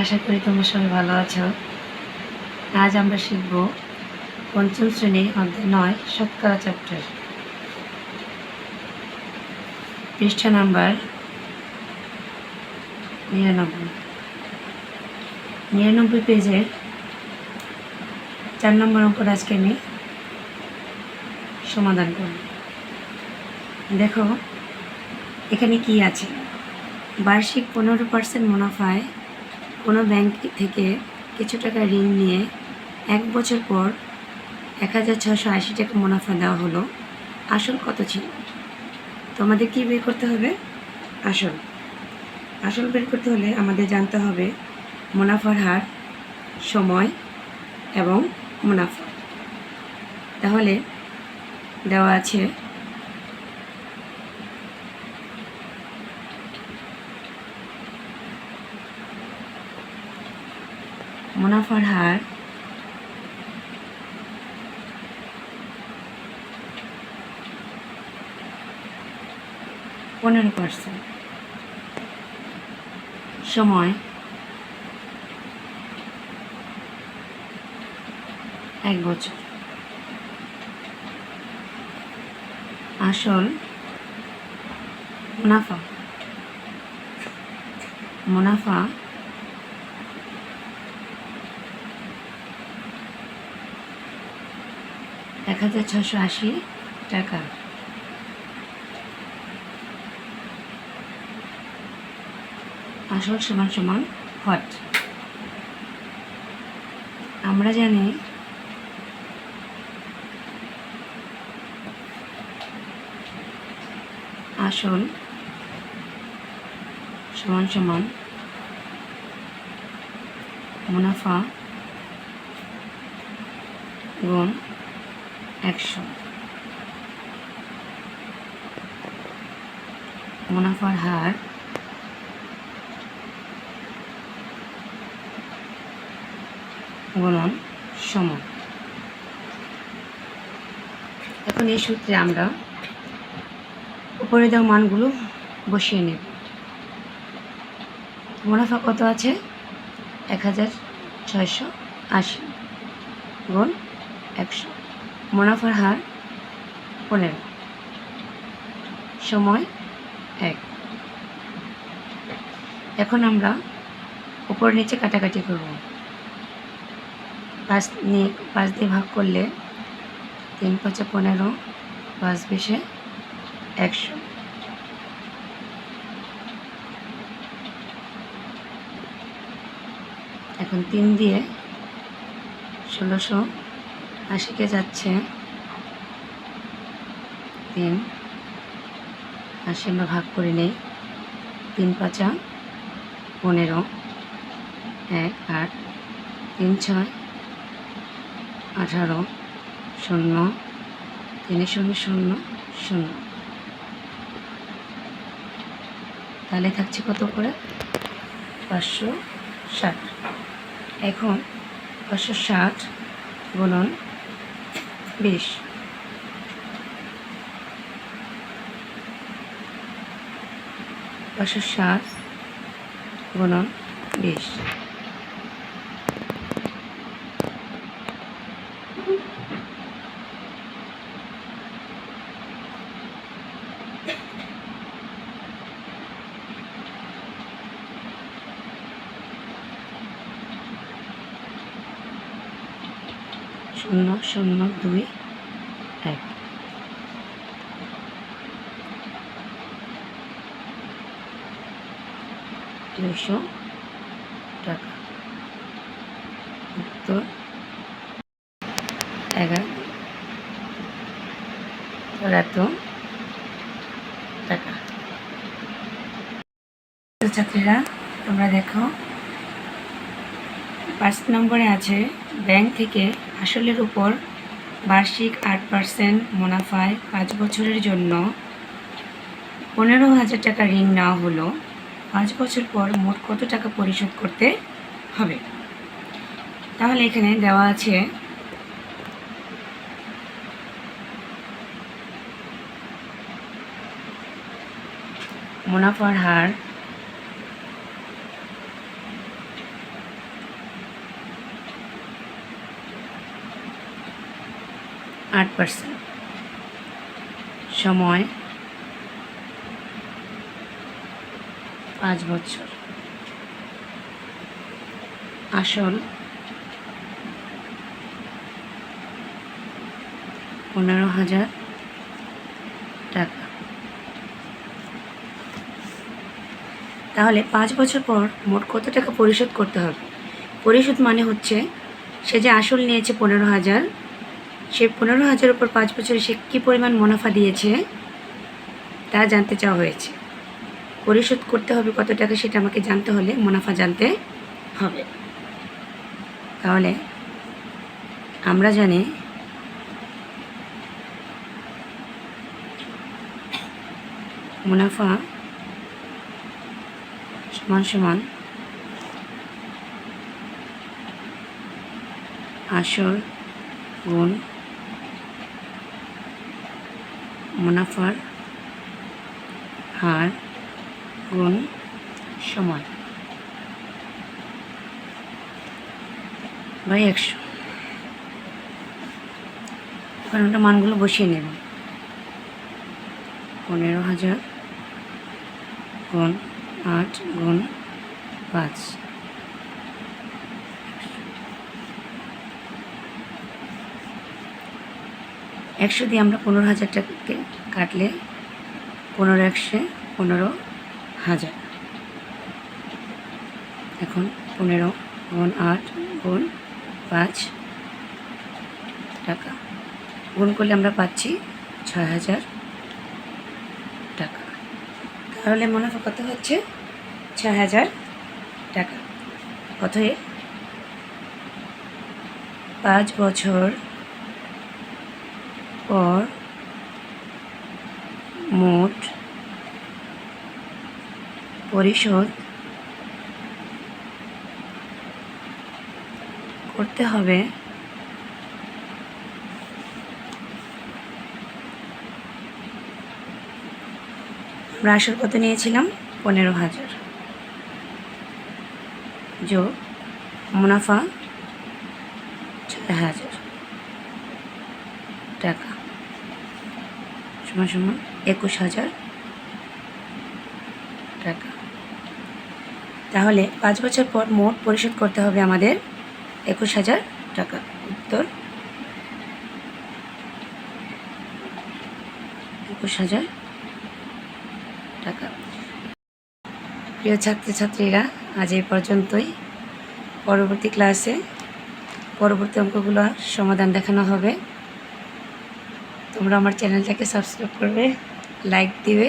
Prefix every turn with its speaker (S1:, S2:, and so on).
S1: আশা করি তোমরা সবাই ভালো আছো। আজ আমরা শিখব পঞ্চম শ্রেণি অধ্যায় নয়, শতকরা চ্যাপ্টার পৃষ্ঠা নাম্বার নিরানব্বই। নিরানব্বই পেজের চার নম্বর অঙ্কটা আজকে আমি সমাধান করব। দেখো, এখানে কি আছে? বার্ষিক পনেরো পার্সেন্ট মুনাফায় কোনো ব্যাংক থেকে কিছু টাকা ঋণ নিয়ে এক বছর পর এক হাজার ছশো আশি টাকা মুনাফা দেওয়া হলো। আসল কত ছিল? তোমাদের কী বের করতে হবে? আসল। আসল বের করতে হলে আমাদের জানতে হবে মুনাফার হার, সময় এবং মুনাফা। তাহলে দেওয়া আছে মুনাফার হার পনেরো পার্সেন্ট সময়। এক বছর। আসল মুনাফা। মুনাফা এক হাজার ছশো আশি টাকা। আসল সমান সমান হট আমরা জানি আসল সমান সমান মুনাফা গুণ একশো। মুনাফার হার গুণন সমান। এখন এই সূত্রে আমরা উপরে দেওয়া মানগুলো বসিয়ে নেব। মুনাফা কত আছে? এক হাজার ছয়শো আশি গুণ একশো। মুনাফার হার পনেরো। সময় এক। এখন আমরা উপর নিচে কাটাকাটি করব। পাঁচ নিয়ে, পাঁচ দিয়ে ভাগ করলে তিন পাঁচে পনেরো, পাঁচ বিশে একশো। এখন তিন দিয়ে ষোলোশো আশিকে যাচ্ছে। তিন। আশি আমরা ভাগ করে নেই। তিন পাঁচা পনেরো। এক, আট। তিন, ছয়। আঠারো। শূন্য। তিন শূন্য শূন্য শূন্য। তাহলে থাকছে কত করে? পাঁচশো ষাট। এখন পাঁচশো ষাট গুণন বিশ। পাঁচশো সাত গুণন বিশ। শূন্য শূন্য, দুই, এক। দুশো টাকা। উত্তর, এগারো। এত টাকা। ছাত্রীরা, তোমরা দেখো, পাঁচ নম্বরে আছে, ব্যাংক থেকে আসলের উপর বার্ষিক আট পার্সেন্ট মুনাফায় পাঁচ বছরের জন্য পনেরো হাজার টাকা ঋণ নেওয়া হলো। পাঁচ বছর পর মোট কত টাকা পরিশোধ করতে হবে? তাহলে এখানে দেওয়া আছে মুনাফার হার আট পার্সেন্ট সময় পাঁচ বছর। আসল পনেরো হাজার টাকা। তাহলে পাঁচ বছর পর মোট কত টাকা পরিশোধ করতে হবে? পরিশোধ মানে হচ্ছে সে যে আসল নিয়েছে পনেরো হাজার সে পনেরো হাজার উপর পাঁচ বছরে সে কী পরিমাণ মুনাফা দিয়েছে তা জানতে চাওয়া হয়েছে। পরিশোধ করতে হবে কত টাকা সেটা আমাকে জানতে হলে মুনাফা জানতে হবে। তাহলে আমরা জানি মুনাফা সমান সমান আসল গুণ মুনাফার হার গুণ সময় বাই একশো। এবার আমরা মানগুলো বসিয়ে নেব। পনেরো হাজার গুণ আট গুণ পাঁচ। একশো দিয়ে আমরা পনেরো হাজার টাকাকে কাটলে পনেরো একশো, পনেরো হাজার। এখন পনেরো গুণ আট গুণ পাঁচ টাকা। গুণ করলে আমরা পাচ্ছি ছয় হাজার টাকা। তাহলে মুনাফা কত হচ্ছে? ছয় হাজার টাকা। অতএব পাঁচ বছর পর মোট পরিশোধ করতে হবে। আমরা আসল কত নিয়েছিলাম? পনেরো হাজার। যোগ মুনাফা ছয় হাজার টাকা সমান সমান একুশ হাজার টাকা। তাহলে পাঁচ বছর পর মোট পরিশোধ করতে হবে আমাদের একুশ হাজার টাকা। উত্তর? একুশ হাজার টাকা। প্রিয় ছাত্রছাত্রীরা, আজ এই পর্যন্তই। পরবর্তী ক্লাসে পরবর্তী অঙ্কগুলো সমাধান দেখানো হবে। তোমরা আমার চ্যানেলটাকে সাবস্ক্রাইব করবে লাইক দিবে।